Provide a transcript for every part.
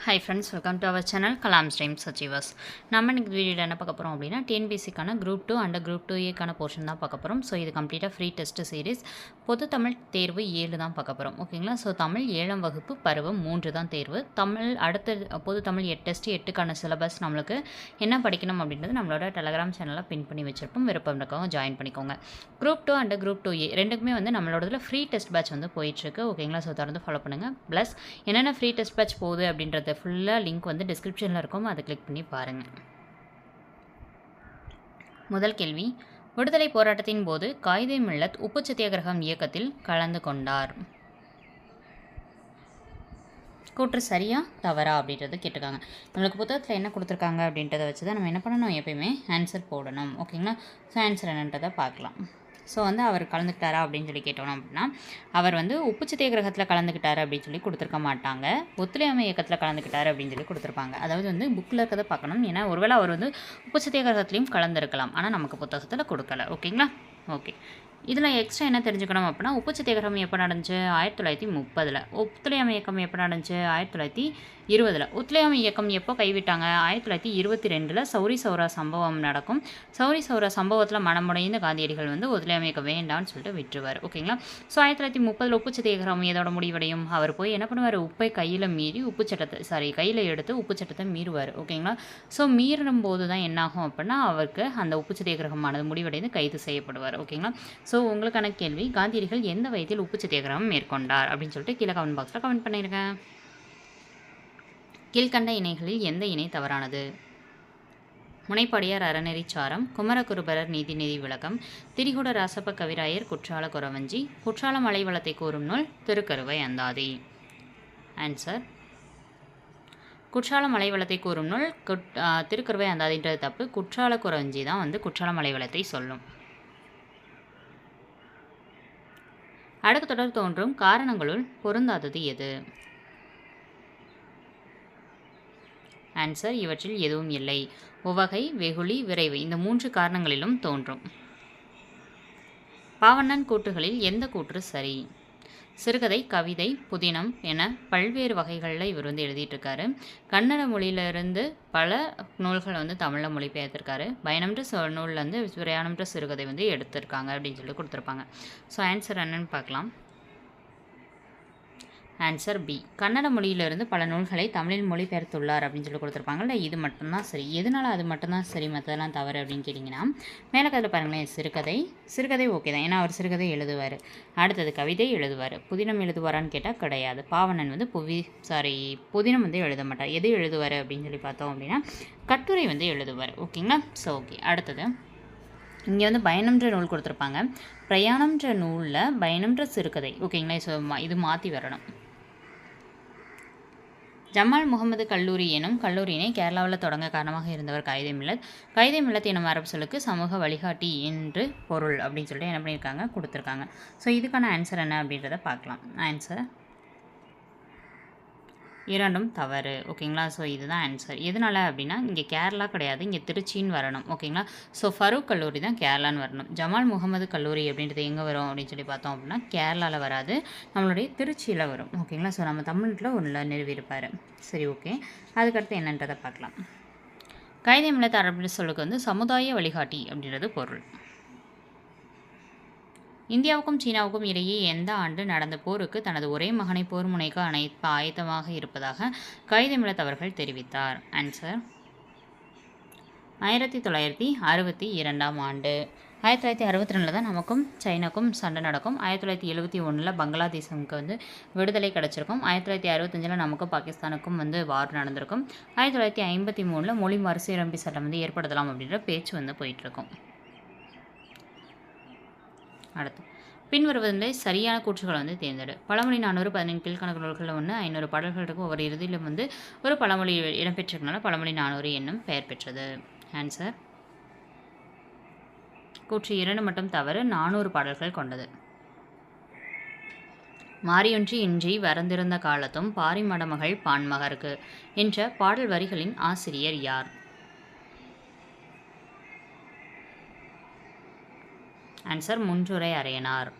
Hi friends welcome to our channel Kalam stream சச்சிவஸ் நம்ம இன்னைக்கு வீடியோவில் என்ன பார்க்க போகிறோம் அப்படின்னா டிஎன்பிசிக்கான group two and group two ஏக்கான portion தான் பார்க்க போகிறோம் ஸோ இது கம்ப்ளீட்டாக ஃப்ரீ டெஸ்ட் சீரிஸ் பொது தமிழ் தேர்வு ஏழு தான் பார்க்க போகிறோம் ஓகேங்களா ஸோ தமிழ் ஏழாம் வகுப்பு பருவம் மூன்று தான் தேர்வு. தமிழ் அடுத்த பொது தமிழ் எட்டு டெஸ்ட் எட்டுக்கான சிலபஸ் நம்மளுக்கு என்ன படிக்கணும் அப்படின்றது நம்மளோட டெலகிராம் சேனலில் பின் பண்ணி வச்சிருப்போம். விருப்பம் இருக்கவங்க ஜாயின் பண்ணிக்கோங்க. Group two and group two A ரெண்டுக்குமே வந்து நம்மளோட ஃப்ரீ டெஸ்ட் பேட்ச் வந்து போயிட்டுருக்கு ஓகேங்களா ஸோ தொடர்ந்து ஃபாலோ பண்ணுங்கள் ப்ளஸ் என்னென்ன ஃப்ரீ டெஸ்ட் பேட்ச் போகுது அப்படின்றது ஃபுல்லாக லிங்க் வந்து டிஸ்கிரிப்ஷனில் இருக்கும். அதை கிளிக் பண்ணி பாருங்கள் முதல் கேள்வி விடுதலை போராட்டத்தின் போது காயிதே மில்லத் உப்பு சத்தியாகிரகம் இயக்கத்தில் கலந்து கொண்டார். கூற்று சரியா தவறா அப்படின்றது கேட்டிருக்காங்க. நம்மளுக்கு புத்தகத்தில் என்ன கொடுத்துருக்காங்க அப்படின்றத வச்சு தான் நம்ம என்ன பண்ணணும்? எப்பயுமே ஆன்சர் போடணும். ஓகேங்களா ஸோ ஆன்சர் என்னன்றதை பார்க்கலாம். ஸோ வந்து அவர் கலந்துக்கிட்டாரா அப்படின்னு சொல்லி கேட்டோம் அப்படின்னா அவர் வந்து உப்பு கிரகத்தில் கலந்துக்கிட்டாரு அப்படின்னு சொல்லி கொடுத்துருக்க மாட்டாங்க. ஒத்துழையாமை இயக்கத்தில் கலந்துக்கிட்டாரு அப்படின்னு சொல்லி கொடுத்துருப்பாங்க. அதாவது வந்து புக்கில் இருக்கிறத பார்க்கணும். ஏன்னா ஒருவேளை அவர் வந்து உப்பு சத்தியாகிரகத்துலேயும் கலந்துருக்கலாம். ஆனால் நமக்கு புத்தகத்தில் கொடுக்கல. ஓகேங்களா? ஓகே. இதில் எக்ஸ்ட்ரா என்ன தெரிஞ்சுக்கணும் அப்படின்னா உப்பு சத்தியாகிரகம் எப்போ நடந்துச்சு ஆயிரத்தி தொள்ளாயிரத்தி முப்பதில். ஒத்துழையாமை இயக்கம் எப்போ நடந்துச்சு? ஆயிரத்தி தொள்ளாயிரத்தி இருபதில். ஒத்துழையாமை இயக்கம் எப்போ கைவிட்டாங்க? ஆயிரத்தி தொள்ளாயிரத்தி இருபத்தி ரெண்டில் சௌரி சௌரா சம்பவம் நடக்கும். சௌரி சௌரா சம்பவத்தில் மனமுடைந்த காந்தியடிகள் வந்து ஒத்துழையாமை இயக்கம் வேண்டாம்னு சொல்லிட்டு விட்டுருவார். ஓகேங்களா? ஸோ ஆயிரத்தி தொள்ளாயிரத்தி முப்பதில் உப்பு சத்தியாகிரகம் எதோட முடிவடையும். அவர் போய் என்ன பண்ணுவார்? உப்பை கையில் மீறி உப்பு சட்டத்தை சாரி கையில் எடுத்து உப்பு சட்டத்தை மீறுவார். ஓகேங்களா? ஸோ மீறும் போது தான் என்னாகும் அப்படின்னா அவருக்கு அந்த உப்பு சத்தியாகிரகமானது முடிவடைந்து கைது செய்யப்படுவார். ஓகேங்களா? ஸோ உங்களுக்கான கேள்வி காந்தியடிகள் எந்த வயதில் உப்பு சத்தியாகிரகம் மேற்கொண்டார் அப்படின்னு சொல்லிட்டு கீழே கமெண்ட் பாக்ஸில் கமெண்ட் பண்ணியிருக்கேன் கீழ்கண்ட இணைகளில் எந்த இணை தவறானது? முனைப்படியார் அறநெறிச்சாரம் குமரகுருபரர் நீதிநிதி விளக்கம் திரிகுட ராசப்ப கவிராயர் குற்றால குறவஞ்சி குற்றால மலைவளத்தை கூறும் நூல் திருக்கருவை அந்தாதி. ஆன்சர் குற்றால மலைவளத்தை கூறும் நூல் குட் திருக்கருவை அந்தாதின்றது தப்பு. குற்றால குறவஞ்சி தான் வந்து குற்றால மலைவளத்தை சொல்லும். அடுக்கு தொடர் தோன்றும் காரணங்களுள் பொருந்தாதது எது? ஆன்சர் இவற்றில் எதுவும் இல்லை. உவகை வெகுளி விரைவு இந்த மூன்று காரணங்களிலும் தோன்றும். பாவண்ணன் கூற்றுகளில் எந்த கூற்று சரி? சிறுகதை கவிதை புதினம் என பல்வேறு வகைகளில் இவர் வந்து எழுதிட்டுருக்காரு. கன்னட மொழியிலிருந்து பல நூல்களை வந்து தமிழில் மொழிபெயர்த்திருக்காரு. பயணம்ன்ற சொ நூல்லேருந்து பிரயாணம்ன்ற சிறுகதை வந்து எடுத்திருக்காங்க அப்படின்னு சொல்லி கொடுத்துருப்பாங்க. ஸோ ஆன்சர் என்னன்னு பார்க்கலாம். ஆன்சர் பி கன்னட மொழியிலிருந்து பல நூல்களை தமிழில் மொழிபெயர்த்துள்ளார் அப்படின்னு சொல்லி கொடுத்துருப்பாங்கல்ல இது மட்டும்தான் சரி. எதனால் அது மட்டும்தான் சரி மற்றதெல்லாம் தவறு அப்படின்னு கேட்டிங்கன்னா மேலே கதையில் பாருங்களேன் சிறுகதை சிறுகதை ஓகே தான். ஏன்னா அவர் சிறுகதை எழுதுவார். அடுத்தது கவிதை எழுதுவார். புதினம் எழுதுவாரான்னு கேட்டால் கிடையாது. பாவனன் வந்து புவி சாரி புதினம் வந்து எழுத மாட்டார். எது எழுதுவார் அப்படின்னு சொல்லி பார்த்தோம் அப்படின்னா கட்டுரை வந்து எழுதுவார். ஓகேங்களா? ஸோ ஓகே அடுத்தது இங்கே வந்து பயணம்ன்ற நூல் கொடுத்துருப்பாங்க. பிரயாணம்ன்ற நூலில் பயணம்ன்ற சிறுகதை. ஓகேங்களா? ஸோ இது மாற்றி வரணும். ஜமால் முகமது கல்லூரி எனும் கல்லூரியினை கேரளாவில் தொடங்க காரணமாக இருந்தவர் கைதை மில்லத். கைதை மில்லத் எனும் அரபு சொல்லுக்கு சமூக வழிகாட்டி என்று பொருள் அப்படின்னு சொல்லிட்டு என்ன பண்ணியிருக்காங்க? கொடுத்துருக்காங்க. ஸோ இதுக்கான ஆன்சர் என்ன அப்படின்றத பார்க்கலாம். ஆன்சர் இரண்டும் தவறு ஓகேங்களா? ஸோ இதுதான் ஆன்சர் எதனால் அப்படின்னா இங்கே கேரளா கிடையாது இங்கே திருச்சின்னு வரணும் ஓகேங்களா? ஸோ ஃபரூக் கல்லூரி தான் கேரளான்னு வரணும். ஜமால் முகமது கல்லூரி அப்படின்றது எங்கே வரும் அப்படின்னு சொல்லி பார்த்தோம் அப்படின்னா கேரளாவில் வராது நம்மளுடைய திருச்சியில் வரும் ஓகேங்களா? ஸோ நம்ம தமிழ்நாட்டில் ஒன்றில் நிறுவியிருப்பார். சரி ஓகே. அதுக்கடுத்து என்னன்றதை பார்க்கலாம். கைதை மிளத் அரபு சொல்லுக்கு வந்து சமுதாய வழிகாட்டி அப்படின்றது பொருள். இந்தியாவுக்கும் சீனாவுக்கும் இடையே எந்த ஆண்டு நடந்த போருக்கு தனது ஒரே மகனை போர் முனைக்க அனைத்து ஆயத்தமாக இருப்பதாக கைதமிழத் அவர்கள் தெரிவித்தார். ஆன்சர் ஆயிரத்தி தொள்ளாயிரத்தி அறுபத்தி இரண்டாம் ஆண்டு. ஆயிரத்தி தொள்ளாயிரத்தி அறுபத்தி ரெண்டில் தான் நமக்கும் சைனாக்கும் சண்டை நடக்கும். ஆயிரத்தி தொள்ளாயிரத்தி எழுபத்தி ஒன்றில் பங்களாதேஷுக்கு வந்து விடுதலை கிடச்சிருக்கும். ஆயிரத்தி தொள்ளாயிரத்தி அறுபத்தஞ்சில் நமக்கும் பாகிஸ்தானுக்கும் வந்து வார் நடந்திருக்கும். ஆயிரத்தி தொள்ளாயிரத்தி ஐம்பத்தி மூணில் மொழி மறுசீரமைப்பு சட்டம் வந்து ஏற்படுத்தலாம் அப்படின்ற பேச்சு வந்து போயிட்டுருக்கும் அடுத்து பின்வருவதில் சரியான கூற்றுகளை வந்து தேர்ந்தெடு. பழமொழி நானூறு பதினெண்டு கீழ்கணக்கு நூல்களில் ஒன்று ஐநூறு பாடல்கள் இருக்கும். ஒவ்வொரு இறுதியிலும் வந்து ஒரு பழமொழி இடம்பெற்றிருக்கனால பழமொழி நானூறு என்னும் பெயர் பெற்றது. ஆன்சர் கூற்று இரண்டு மட்டும் தவறு நானூறு பாடல்கள் கொண்டது. மாரியொன்றி இன்றி வரந்திருந்த காலத்தும் பாரிமடமகள் பான்மகருக்கு என்ற பாடல் வரிகளின் ஆசிரியர் யார்? ஆன்சர் முன்சுரை அறையனார்.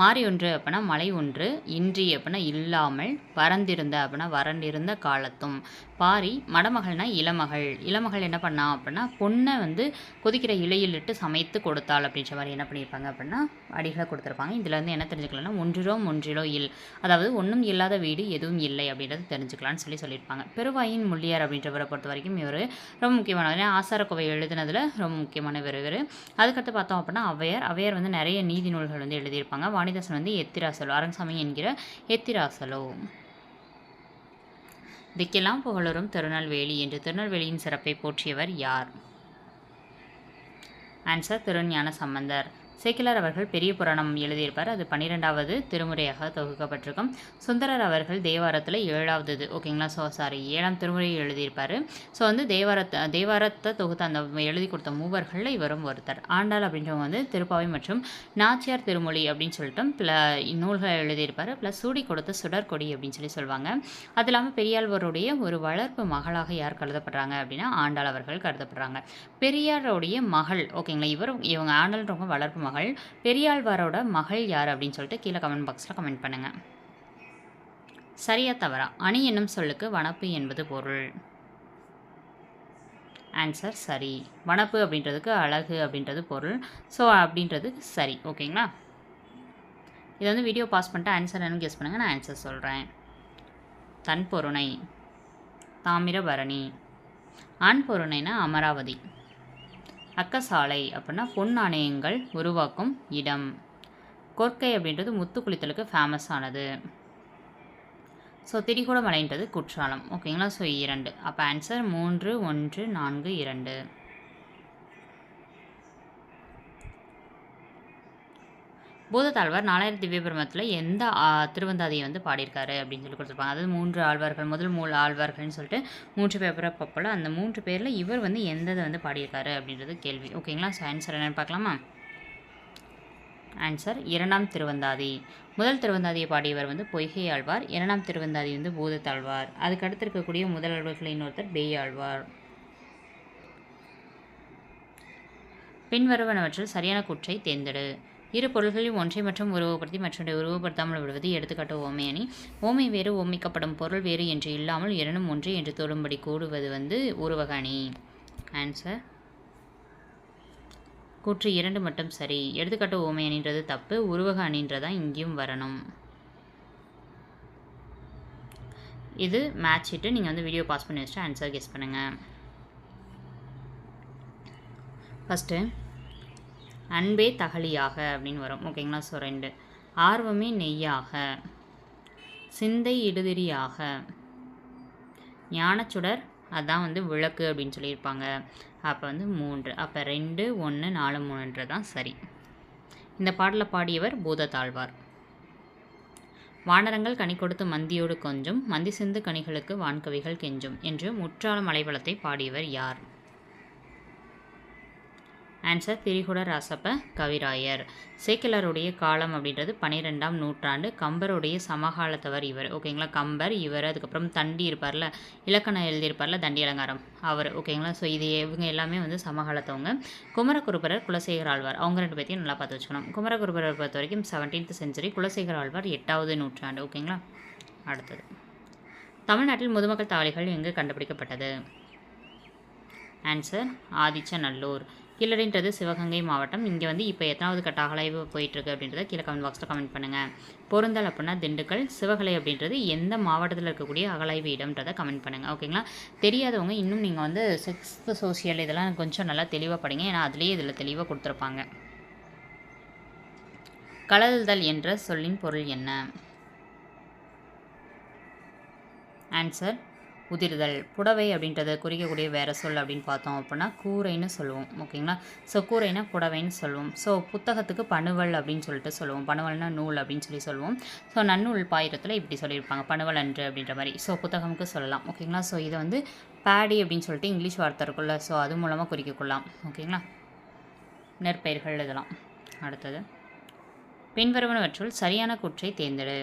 மாறி ஒன்று அப்படின்னா மலை ஒன்று இன்றி அப்படின்னா இல்லாமல் வறந்திருந்த அப்படின்னா வறண்டிருந்த காலத்தும். பாரி மடமகள்னா இளமகள். இளமகள் என்ன பண்ணா அப்படின்னா பொண்ணை வந்து கொதிக்கிற இலையில் இட்டு சமைத்து கொடுத்தாள் அப்படின்ற மாதிரி என்ன பண்ணியிருப்பாங்க அப்படின்னா அடிகளை கொடுத்துருப்பாங்க. இதில் வந்து என்ன தெரிஞ்சுக்கலாம்னா ஒன்றிலோ ஒன்றிலோ இல். அதாவது ஒன்றும் இல்லாத வீடு எதுவும் இல்லை அப்படின்றது தெரிஞ்சுக்கலாம்னு சொல்லி சொல்லியிருப்பாங்க. பெருவாயின் முள்ளியார் அப்படின்றவரை பொறுத்த வரைக்கும் இவர் ரொம்ப முக்கியமான ஏன்னா ஆசாரக்கோவை எழுதுனதில் ரொம்ப முக்கியமானவர் இவர் அதுக்கடுத்து பார்த்தோம் அப்படின்னா ஔவையார் ஔவையார் வந்து நிறைய நீதி நூல்கள் வந்து எழுதியிருப்பாங்க. வாணிதாசன் வந்து எத்திராசலோ அரங்கசாமி என்கிற எத்திராசலோ. திக்கெல்லாம் புகழரும் திருநெல்வேலி என்று திருநெல்வேலியின் சிறப்பை போற்றியவர் யார்? ஆன்சர் திருஞான சம்பந்தர் சேக்கிலார் அவர்கள் பெரிய புராணம் எழுதியிருப்பார். அது பன்னிரெண்டாவது திருமுறையாக தொகுக்கப்பட்டிருக்கும். சுந்தரர் அவர்கள் தேவாரத்தில் ஏழாவது இது ஓகேங்களா? ஸோ சாரி ஏழாம் திருமுறையை எழுதியிருப்பார். ஸோ வந்து தேவாரத்தை தேவாரத்தை தொகுத்த அந்த எழுதி கொடுத்த மூவர்களில் இவரும் ஒருத்தர். ஆண்டாள் அப்படின்றவங்க வந்து திருப்பாவை மற்றும் நாச்சியார் திருமொழி அப்படின்னு சொல்லிட்டு ப்ள நூல்களை எழுதியிருப்பார். ப்ளஸ் சூடி கொடுத்த சுடற்கொடி அப்படின்னு சொல்லி சொல்லுவாங்க. அது இல்லாமல் பெரியாழ்வருடைய ஒரு வளர்ப்பு மகளாக யார் கருதப்படுறாங்க அப்படின்னா ஆண்டாள் அவர்கள் கருதப்படுறாங்க. பெரியாருடைய மகள் ஓகேங்களா? இவர் இவங்க ஆண்டாள்ன்றவங்க வளர்ப்பு மகள் பெரியாழ்வாரோட மகள் யார் அப்படின்னு சொல்லிட்டு கீழே கமெண்ட் பாக்ஸில் கமெண்ட் பண்ணுங்கள் சரியா தவறா? அணி என்னும் சொல்லுக்கு வனப்பு என்பது பொருள். ஆன்சர் சரி. வனப்பு அப்படின்றதுக்கு அழகு அப்படின்றது பொருள். ஸோ அப்படின்றது சரி. ஓகேங்களா இதை வந்து வீடியோ பாஸ் பண்ணிட்டு ஆன்சர் என்னன்னு கெஸ் பண்ணுங்கள் நான் ஆன்சர் சொல்கிறேன் தன்பொருணை தாமிரபரணி. ஆண் பொருணைனா அமராவதி. அக்கசாலை அப்படின்னா பொன் நாணயங்கள் உருவாக்கும் இடம். கொற்கை அப்படின்றது முத்து குளித்தலுக்கு ஃபேமஸ் ஆனது. ஸோ திரிகூடமலைன்றது குற்றாலம். ஓகேங்களா ஸோ இரண்டு. அப்போ ஆன்சர் மூன்று ஒன்று நான்கு இரண்டு. பூதத்தாழ்வார் நாலாயிரம் திவ்ய பிரமத்தில் எந்த திருவந்தாதியை வந்து பாடியிருக்காரு அப்படின்னு சொல்லி கொடுத்துருப்பாங்க. அதாவது மூன்று ஆழ்வார்கள் முதல் மூணு ஆழ்வார்கள்னு சொல்லிட்டு மூன்று பேப்பரை பப்பல அந்த மூன்று பேரில் இவர் வந்து எந்ததை வந்து பாடியிருக்காரு அப்படின்றது கேள்வி. ஓகேங்களா ஸோ ஆன்சர் என்னன்னு பார்க்கலாமா? ஆன்சர் இரண்டாம் திருவந்தாதி. முதல் திருவந்தாதியை பாடியவர் வந்து பொய்கை ஆழ்வார் இரண்டாம் திருவந்தாதி வந்து பூதத்தாழ்வார். அதுக்கடுத்து இருக்கக்கூடிய முதல் ஆழ்வார்களில் இன்னொருத்தர் பேய் ஆழ்வார். பின்வருவனவற்றில் சரியான குற்றை தேர்ந்தெடு. இரு பொருள்களில் ஒன்றை மற்றும் உருவப்படுத்தி மற்றொன்றை உருவப்படுத்தாமல் விடுவது எடுத்துக்காட்டு ஓமை அணி. ஓமை வேறு ஓமிக்கப்படும் பொருள் வேறு என்று இல்லாமல் இரண்டும் ஒன்று என்று தோடும்படி கூடுவது வந்து உருவக அணி. ஆன்சர் கூற்று இரண்டு மட்டும் சரி. எடுத்துக்காட்டு ஓமை அணின்றது தப்பு. உருவக அணின்றதான் இங்கேயும் வரணும். இது மேட்ச் இட்டு நீங்கள் வந்து வீடியோ பாஸ் பண்ணி வச்சுட்டு ஆன்சர் கெஸ் பண்ணுங்கள் ஃபஸ்ட்டு அன்பே தகலியாக அப்படின்னு வரும். ஓகேங்களா ஸோ ரெண்டு. ஆர்வமே நெய்யாக. சிந்தை இடுதிரியாக. ஞானச்சுடர் அதான் வந்து விளக்கு அப்படின்னு சொல்லியிருப்பாங்க. அப்போ வந்து மூன்று. அப்போ ரெண்டு ஒன்று நாலு மூணுன்றது தான் சரி. இந்த பாடலை பாடியவர் பூதத்தாழ்வார். வானரங்கள் கனி கொடுத்து மந்தியோடு கொஞ்சும் மந்தி சிந்து கனிகளுக்கு வான்கவிகள் கெஞ்சும் என்று முற்றால மலைவளத்தை பாடியவர் யார்? ஆன்சர் திரிகுட ராசப்ப கவிராயர். சேக்கிலாருடைய காலம் அப்படின்றது பன்னிரெண்டாம் நூற்றாண்டு. கம்பருடைய சமகாலத்தவர் இவர். ஓகேங்களா கம்பர் இவர் அதுக்கப்புறம் தண்டி இருப்பார்ல? இலக்கணம் எழுதியிருப்பார்ல? தண்டி அலங்காரம். அவர். ஓகேங்களா ஸோ இது இவங்க எல்லாமே வந்து சமகாலத்தவங்க. குமரகுருபரர் குலசேகர் ஆழ்வார். அவங்க ரெண்டு பேர்த்தையும் நல்லா பார்த்து வச்சுக்கணும். குமரகுருபரர் பொறுத்த வரைக்கும் செவன்டீன்த் செஞ்சுரி குலசேகர் ஆழ்வார் எட்டாவது நூற்றாண்டு. ஓகேங்களா அடுத்தது. தமிழ்நாட்டில் முதுமக்கள் தாவலிகள் எங்கு கண்டுபிடிக்கப்பட்டது? ஆன்சர் ஆதிச்சநல்லூர். கீழடின்றது சிவகங்கை மாவட்டம். இங்கே வந்து இப்போ எத்தனாவது கட்ட அகலாய்வு போயிட்டுருக்கு அப்படின்றத கீழே கமெண்ட் பாக்ஸில் கமெண்ட் பண்ணுங்கள் பொருந்தல் அப்படின்னா திண்டுக்கல் சிவகலை அப்படின்றது எந்த மாவட்டத்தில் இருக்கக்கூடிய அகலாய்வு இடம்ன்றதை கமெண்ட் பண்ணுங்கள் ஓகேங்களா தெரியாதவங்க இன்னும் நீங்கள் வந்து சிக்ஸ்த்து சோசியல் இதெல்லாம் கொஞ்சம் நல்லா தெளிவாக படிங்க. ஏன்னா அதுலேயே இதில் தெளிவாக கொடுத்துருப்பாங்க. கலல்தல் என்ற சொல்லின் பொருள் என்ன? ஆன்சர் உதிர்தல் புடவை அப்படின்றத குறிக்கக்கூடிய வேறு சொல் அப்படின்னு பார்த்தோம் அப்படின்னா கூரைன்னு சொல்லுவோம் ஓகேங்களா? ஸோ கூரைனா புடவைன்னு சொல்லுவோம். ஸோ புத்தகத்துக்கு பணுவல் அப்படின்னு சொல்லிட்டு சொல்லுவோம். பணுவல்னா நூல் அப்படின்னு சொல்லி சொல்லுவோம். ஸோ நன்னூல் பாயிரத்தில் இப்படி சொல்லியிருப்பாங்க. பணுவல் அன்று அப்படின்ற மாதிரி. ஸோ புத்தகமுக்கு சொல்லலாம் ஓகேங்களா? ஸோ இதை வந்து பேடி அப்படின்னு சொல்லிட்டு இங்கிலீஷ் வார்த்தை இருக்குல்ல. ஸோ அது மூலமாக குறிக்கக்கொள்ளலாம் ஓகேங்களா? நெற்பயிர்கள் இதெல்லாம். அடுத்தது. பின்வருவனவற்றுள் சரியான கூற்றை தேர்ந்தெடு.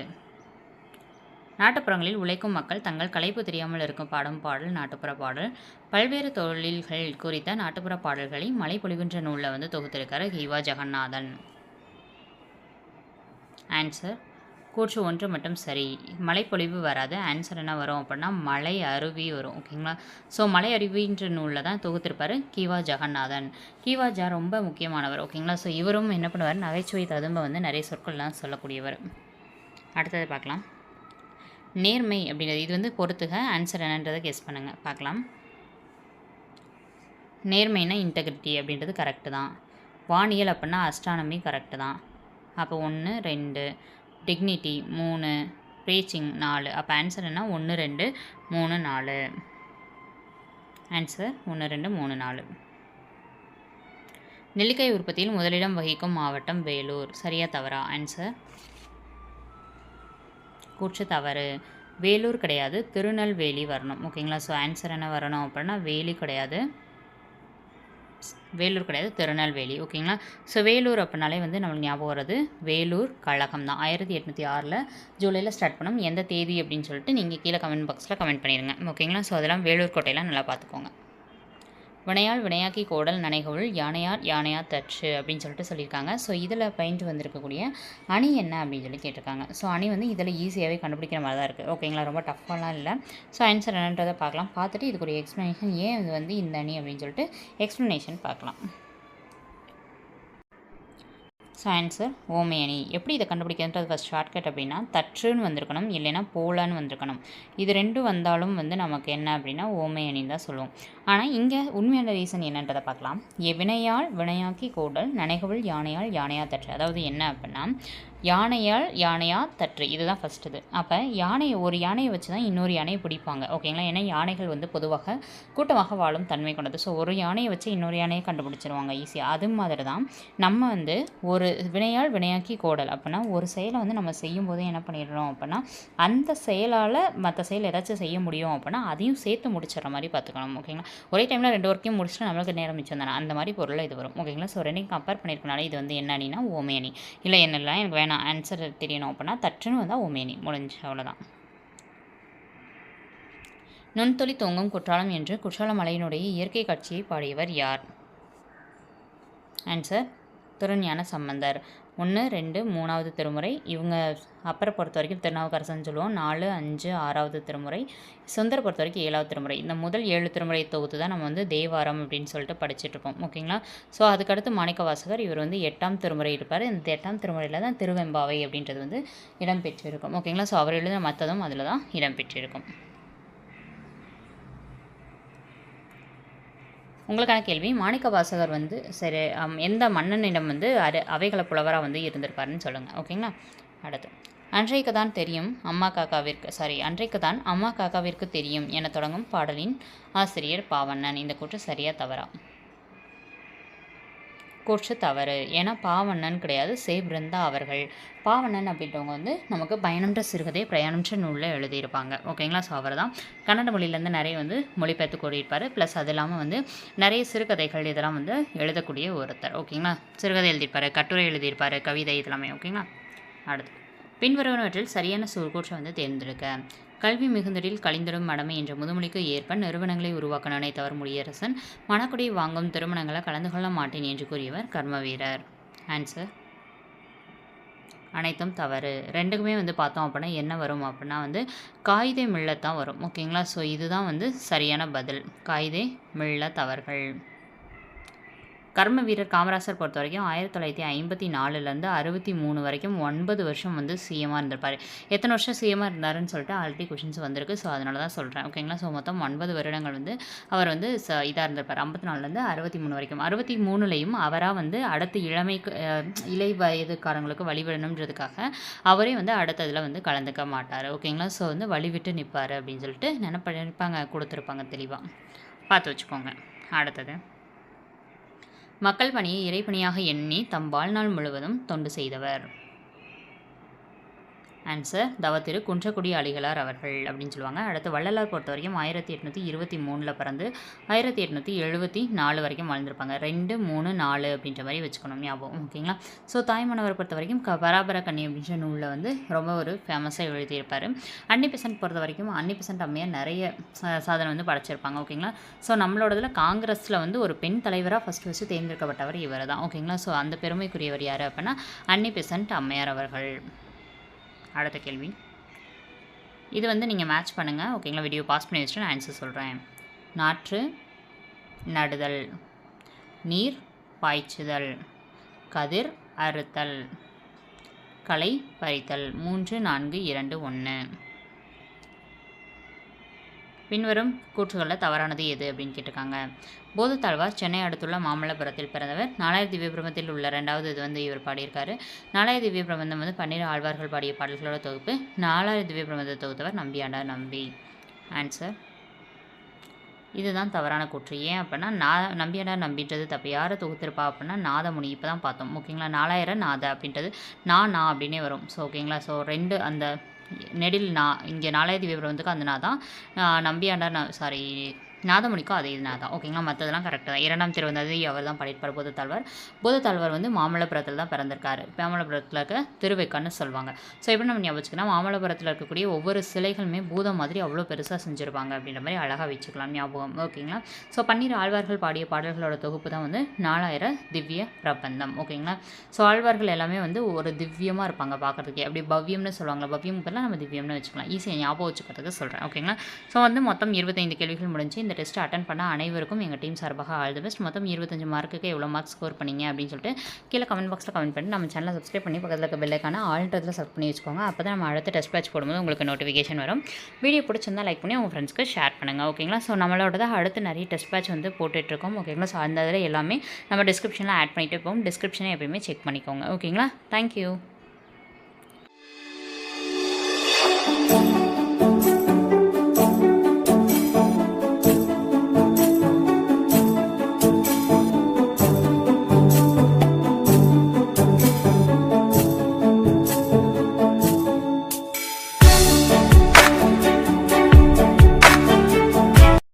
நாட்டுப்புறங்களில் உழைக்கும் மக்கள் தங்கள் களைப்பு தெரியாமல் இருக்கும் பாடும் பாடல் நாட்டுப்புற பாடல். பல்வேறு தொழில்கள் குறித்த நாட்டுப்புற பாடல்களை மழை பொழிகின்ற நூலில் வந்து தொகுத்திருக்காரு ஹீவா ஜெகநாதன். ஆன்சர் கூற்று ஒன்று மட்டும் சரி. மழைப்பொழிவு வராது. ஆன்சர் என்ன வரும் அப்படின்னா மலை அருவி வரும். ஓகேங்களா ஸோ மலை அருவின்ற நூலில் தான் தொகுத்திருப்பார் கீவா ஜெகநாதன். கீவா ஜா ரொம்ப முக்கியமானவர். ஓகேங்களா ஸோ இவரும் என்ன பண்ணுவார்? நகைச்சுவை ததும்ப வந்து நிறைய சொற்கள்லாம் சொல்லக்கூடியவர். அடுத்தது பார்க்கலாம். நேர்மை அப்படின்றது இது வந்து பொறுத்துக. ஆன்சர் என்னன்றதை கெஸ் பண்ணுங்கள் பார்க்கலாம். நேர்மைனா இன்டெகிரிட்டி அப்படின்றது கரெக்டு தான். வானியல் அப்படின்னா அஸ்ட்ரானமி கரெக்டு தான். அப்போ ஒன்று ரெண்டு. டிக்னிட்டி மூணு. ப்ரீச்சிங் நாலு. அப்போ ஆன்சர் என்ன? ஒன்று ரெண்டு மூணு நாலு. ஆன்சர் ஒன்று ரெண்டு மூணு நாலு. நெல்லிக்காய் உற்பத்தியில் முதலிடம் வகிக்கும் மாவட்டம் வேலூர். சரியா தவறா? ஆன்சர் கூற்று தவறு. வேலூர் கிடையாது. திருநெல்வேலி வரணும். ஓகேங்களா ஸோ ஆன்சர் என்ன வரணும் அப்படின்னா வேலி கிடையாது. வேலூர் கிடையாது திருநெல்வேலி. ஓகேங்களா ஸோ வேலூர் அப்படின்னாலே வந்து நம்மளுக்கு ஞாபகம் வர்றது வேலூர் கழகம் தான். ஆயிரத்தி எட்நூற்றி ஆறில் ஜூலையில் ஸ்டார்ட் பண்ணோம். எந்த தேதி அப்படின்னு சொல்லிட்டு நீங்கள் கீழே கமெண்ட் பாக்ஸில் கமெண்ட் பண்ணிடுங்க ஓகேங்களா ஸோ அதெல்லாம் வேலூர் கோட்டையெல்லாம் நல்லா பார்த்துக்கோங்க. வினையால் வினையாக்கி கோடல் நனைகவுள் யானையார் யானையார் தச்சு அப்படின்னு சொல்லிட்டு சொல்லியிருக்காங்க. ஸோ இதில் பயின்று வந்திருக்கக்கூடிய அணி என்ன அப்படின்னு சொல்லி கேட்டிருக்காங்க. ஸோ அணி வந்து இதில் ஈஸியாகவே கண்டுபிடிக்கிற மாதிரி தான் இருக்குது ஓகேங்களா ரொம்ப டஃப்பாலாம் இல்லை. ஸோ ஆன்சர் என்னன்றதை பார்க்கலாம். பார்த்துட்டு இதுக்கு ஒரு எக்ஸ்ப்ளனேஷன் ஏன் இது வந்து இந்த அணி அப்படின்னு சொல்லிட்டு எக்ஸ்ப்ளனேஷன் பார்க்கலாம். ஸோ ஆன்சர் ஓமை எப்படி இதை கண்டுபிடிக்கிறது ஃபஸ்ட் ஷார்ட்கட் அப்படின்னா தற்றுன்னு வந்திருக்கணும் இல்லைன்னா போலான்னு வந்திருக்கணும். இது ரெண்டும் வந்தாலும் வந்து நமக்கு என்ன அப்படின்னா ஓமையணின்னு தான் சொல்லுவோம். ஆனால் இங்கே உண்மையான ரீசன் என்னன்றதை பார்க்கலாம். எ வினையால் வினையாக்கி கோடல் நனைகவள் யானையால் யானையா தற்று. அதாவது என்ன அப்படின்னா யானையால் யானையா தற்று. இதுதான் ஃபஸ்ட் இது. அப்போ யானையை ஒரு யானையை வச்சு தான் இன்னொரு யானையை பிடிப்பாங்க. ஓகேங்களா ஏன்னா யானைகள் வந்து பொதுவாக கூட்டமாக வாழும் தன்மை கொண்டது. ஸோ ஒரு யானையை வச்சு இன்னொரு யானையை கண்டுபிடிச்சிருவாங்க. ஈஸியாக அது மாதிரி தான் நம்ம வந்து ஒரு வினையால் வினையாக்கி கோடல். அப்படின்னா ஒரு செயலை வந்து நம்ம செய்யும் போது என்ன பண்ணிடுறோம் அப்படின்னா அந்த செயலால் மற்ற செயல் ஏதாச்சும் செய்ய முடியும் அப்படின்னா அதையும் சேர்த்து முடிச்சிடுற மாதிரி பார்த்துக்கணும். ஓகேங்களா ஒரே டைமில் ரெண்டு ஒர்க்கையும் முடிச்சுட்டு நம்மளுக்கு நேரம் மிச்சம் தானே. அந்த மாதிரி பொருளில் இது வரும். ஓகேங்களா ஸோ ரெண்டையும் கம்பேர் பண்ணியிருக்கனால இது வந்து என்ன அணினா ஓமே அணி. இல்லை என்னெல்லாம் எனக்கு வேணும் ஆன்சர் தெரியணும் அப்படின்னா தற்றுன்னு வந்தால் உமேனி. முடிஞ்சு அவ்வளோதான் நுண்தொலி தொங்கும் குற்றாலம் என்று குற்றால மலையினுடைய இயற்கை காட்சியை பாடியவர் யார்? ஆன்சர் திருஞான சம்பந்தர். ஒன்று ரெண்டு மூணாவது திருமுறை. இவங்க அப்பரை பொறுத்த வரைக்கும் திருநாவுக்கரசன் சொல்லுவோம். நாலு அஞ்சு ஆறாவது திருமுறை. சுந்தர பொறுத்த வரைக்கும் ஏழாவது திருமுறை. இந்த முதல் ஏழு திருமுறை தொகுத்து தான் நம்ம வந்து தேவாரம் அப்படின்னு சொல்லிட்டு படிச்சுட்ருப்போம் ஓகேங்களா? ஸோ அதுக்கடுத்து மாணிக்க வாசகர் இவர் வந்து எட்டாம் திருமுறை இருப்பார். இந்த எட்டாம் திருமுறையில் தான் திருவெம்பாவை அப்படின்றது வந்து இடம்பெற்றிருக்கும். ஓகேங்களா? ஸோ அவர் எழுதின மற்றதும் அதில் தான் இடம்பெற்றிருக்கும். உங்களுக்கான கேள்வி மாணிக்க வாசகர் வந்து சரி எந்த மன்னனிடம் வந்து அரு அவைகள புலவராக வந்து இருந்திருப்பாருன்னு சொல்லுங்கள் ஓகேங்களா? அடுத்து. அன்றைக்கு தான் தெரியும் அம்மா காக்காவிற்கு சாரி அன்றைக்கு தான் அம்மா காக்காவிற்கு தெரியும் என தொடங்கும் பாடலின் ஆசிரியர் பாவண்ணன். இந்த கூற்று சரியாக தவறா? கூற்று தவறு. ஏன்னா பாவண்ணன் கிடையாது. சே பிருந்தா அவர்கள். பாவண்ணன் அப்படின்றவங்க வந்து நமக்கு பயணம்ன்ற சிறுகதை பிரயாணம்ன்ற நூலில் எழுதியிருப்பாங்க. ஓகேங்களா? ஸோ அவர் தான் கன்னட மொழியிலேருந்து நிறைய வந்து மொழிபெயர்த்து கூடியிருப்பார் ப்ளஸ் அது இல்லாமல் வந்து நிறைய சிறுகதைகள் இதெல்லாம் வந்து எழுதக்கூடிய ஒருத்தர். ஓகேங்களா? சிறுகதை எழுதியிருப்பார் கட்டுரை எழுதியிருப்பார் கவிதை இதெல்லாமே. ஓகேங்களா? அடுத்து. பின்வருவனவற்றில் சரியான கூற்றை வந்து தேர்ந்தெடுக்க. கல்வி மிகுந்தரில் கழிந்திடும் மடமை என்ற முதுமொழிக்கு ஏற்ப நிறுவனங்களை உருவாக்க நினைத்தவர் முடியரசன் மணக்குடி வாங்கும் திருமணங்களை கலந்து கொள்ள மாட்டேன் என்று கூறியவர் கர்மவீரர். ஆன்சர் அனைத்தும் தவறு. ரெண்டுக்குமே வந்து பார்த்தோம் அப்படின்னா என்ன வரும் அப்படின்னா வந்து காயிதே மில்லத்தான் வரும். ஓகேங்களா? ஸோ இதுதான் வந்து சரியான பதில். காயிதே மில்ல தவறுகள். கர்ம வீரர் காமராசர் பொறுத்த வரைக்கும் ஆயிரத்தி தொள்ளாயிரத்தி ஐம்பத்தி நாலுலேருந்து அறுபத்தி மூணு வரைக்கும் ஒன்பது வருஷம் வந்து சிஎம்மாக இருந்திருப்பார். எத்தனை வருஷம் சிஎம்மாக இருந்தாருன்னு சொல்லிட்டு ஆல்ரெடி கொஷின்ஸ் வந்திருக்கு. ஸோ அதனால தான் சொல்கிறேன் ஓகேங்களா ஸோ மொத்தம் ஒன்பது வருடங்கள் வந்து அவர் வந்து ச இதாக இருந்திருப்பார். ஐம்பத்தி நாலுலேருந்து அறுபத்தி மூணு வரைக்கும். அறுபத்தி மூணுலேயும் அவராக வந்து அடுத்த இளமைக்கு இளை வயதுக்காரங்களுக்கு வழிவிடணுன்றதுக்காக அவரே வந்து அடுத்த இதில் வந்து கலந்துக்க மாட்டார். ஓகேங்களா ஸோ வந்து வழிவிட்டு நிற்பார் அப்படின்னு சொல்லிட்டு நினைப்ப நினைப்பாங்க கொடுத்துருப்பாங்க தெளிவாக பார்த்து வச்சுக்கோங்க. அடுத்தது. மக்கள் பணியை இறைப்பணியாக எண்ணி தம் வாழ்நாள் முழுவதும் தொண்டு செய்தவர். ஆன்சர் தவத்திரு குன்றக்குடி அலிகளார் அவர்கள் அப்படின்னு சொல்லுவாங்க. அடுத்து வள்ளலார் பொறுத்த வரைக்கும் ஆயிரத்தி எட்நூற்றி இருபத்தி மூணில் பிறந்து ஆயிரத்தி எட்நூற்றி எழுபத்தி நாலு வரைக்கும் வாழ்ந்திருப்பாங்க. ரெண்டு மூணு நாலு அப்படின்ற மாதிரி வச்சுக்கணும் ஞாபகம். ஓகேங்களா ஸோ தாய்மானவர் பொறுத்த வரைக்கும் க பராபர கண்ணி அப்படின்ற நூலில் வந்து ரொம்ப ஒரு ஃபேமஸாக எழுதியிருப்பார். அன்னி பெசன்ட் பொறுத்த வரைக்கும் அன்னி பெசன்ட் அம்மையார் நிறைய சாதனை வந்து படைச்சிருப்பாங்க. ஓகேங்களா ஸோ நம்மளோடதில் காங்கிரஸில் வந்து ஒரு பெண் தலைவராக ஃபஸ்ட்டு ஃபஸ்ட்டு தேர்ந்தெடுக்கப்பட்டவர் இவர் தான் ஓகேங்களா ஸோ அந்த பெருமைக்குரியவர் யார் அப்படின்னா அன்னி பெசன்ட் அம்மையார் அவர்கள். அடுத்த கேள்வி. இது வந்து நீங்கள் மேட்ச் பண்ணுங்கள் ஓகேங்களா வீடியோ பாஸ் பண்ணி வச்சுட்டு நான் ஆன்சர் சொல்கிறேன் நாற்று நடுதல் நீர் பாய்ச்சுதல் கதிர் அறுத்தல் களை பறித்தல். மூன்று நான்கு இரண்டு ஒன்று பின்வரும் கூற்றுகளில் தவறானது எது அப்படின்னு கேட்டிருக்காங்க. போதத்தாழ்வார் சென்னை அடுத்துள்ள மாமல்லபுரத்தில் பிறந்தவர். நாலாயிரம் திவ்ய பிரபந்தத்தில் உள்ள ரெண்டாவது இது வந்து இவர் பாடியிருக்காரு. நாலாயிரம் திவ்ய பிரபந்தம் வந்து பன்னிரு ஆழ்வார்கள் பாடிய பாடல்களோட தொகுப்பு. நாலாயிரம் திவ்ய பிரபந்தத்தை தொகுத்தவர் நம்பியாண்டா நம்பி. ஆன்சர் இதுதான் தவறான கூற்று. ஏன் அப்படின்னா நா நம்பியாடா நம்பின்றது தப்பு. யாரை தொகுத்திருப்பா அப்படின்னா நாதமுனி. இப்போ தான் பார்த்தோம். ஓகேங்களா? நாலாயிரம் நாத அப்படின்றது நான் நான் அப்படின்னே வரும். ஸோ ஓகேங்களா? ஸோ ரெண்டு அந்த நெடில் நா இங்கே நாலாயிரத்தி விவரம் வந்து கந்தனா தான். ஆஹ் நம்பியாண்டார் நான் சாரி நாதமுனிக்கும் அதே நா தான் ஓகேங்களா மற்றதெல்லாம் கரெக்டாக தான். இரண்டாம் திருவந்தது அவர் தான் படிப்பார் போதத்தாழ்வார் போதத்தாழ்வார் வந்து மாமல்லபுரத்தில் தான் பிறந்திருக்காரு. மாமல்லபுரத்தில் இருக்க திருவைக்கான்னு சொல்லுவாங்க. ஸோ எப்படி நம்ம ஞாபகம் வச்சுக்கலாம் மாமல்லபுரத்தில் இருக்கக்கூடிய ஒவ்வொரு சிலைகளுமே பூதம் மாதிரி அவ்வளோ பெருசாக செஞ்சுருப்பாங்க அப்படின்ற மாதிரி அழகாக வச்சுக்கலாம் ஞாபகம். ஓகேங்களா ஸோ பன்னீர் ஆழ்வார்கள் பாடிய பாடல்களோட தொகுப்பு தான் வந்து நாலாயிரம் திவ்ய பிரபந்தம். ஓகேங்களா ஸோ ஆழ்வார்கள் எல்லாமே வந்து ஒரு திவ்யமாக இருப்பாங்க பார்க்குறதுக்கே அப்படி பவ்யம்னு சொல்லுவாங்களா? பவ்யம் பதிலாக நம்ம திவ்யம்னு வச்சுக்கலாம். ஈஸியாக ஞாபகம் வச்சுக்கிறதுக்கு சொல்கிறேன் ஓகேங்களா ஸோ வந்து மொத்தம் இருபத்தைந்து கேள்விகள் முடிஞ்சு இந்த டெஸ்ட்டை அட்டன் பண்ண அனைவருக்கும் எங்கள் டீம் சார்பாக ஆல் தி பெஸ்ட் மொத்தம் இருபத்தஞ்சு மார்க்குக்கு எவ்வளோ மார்க் ஸ்கோர் பண்ணீங்க அப்படின்னு சொல்லிட்டு கீழே கமெண்ட் பாக்ஸில் கமெண்ட் பண்ணி நம்ம சேனலை சப்ஸ்கிரைப் பண்ணி பக்கத்தில் இருக்க பெல்லைக்கான ஆல்ன்றதில் செலக்ட் பண்ணி வச்சுக்கோங்க. அப்போ தான் நம்ம அடுத்த டெஸ்ட் பேட்ச் போடும்போது உங்களுக்கு நோட்டிஃபிகேஷன் வரும். வீடியோ பிடிச்சிருந்தா லைக் பண்ணி உங்கள் ஃப்ரெண்ட்ஸ்க்கு ஷேர் பண்ணுங்கள் ஓகேங்களா ஸோ நம்மளோட அடுத்து நிறைய டெஸ்ட் பேட்ச் வந்து போட்டுட்ருக்கோம் ஓகேங்களா ஸோ அந்த இதில் எல்லாமே நம்ம டிஸ்கிரிப்ஷனில் ஆட் பண்ணிட்டு போவோம். டிஸ்கிரிப்ஷனை எப்பயுமே செக் பண்ணிக்கோங்க. ஓகேங்களா தேங்க்யூ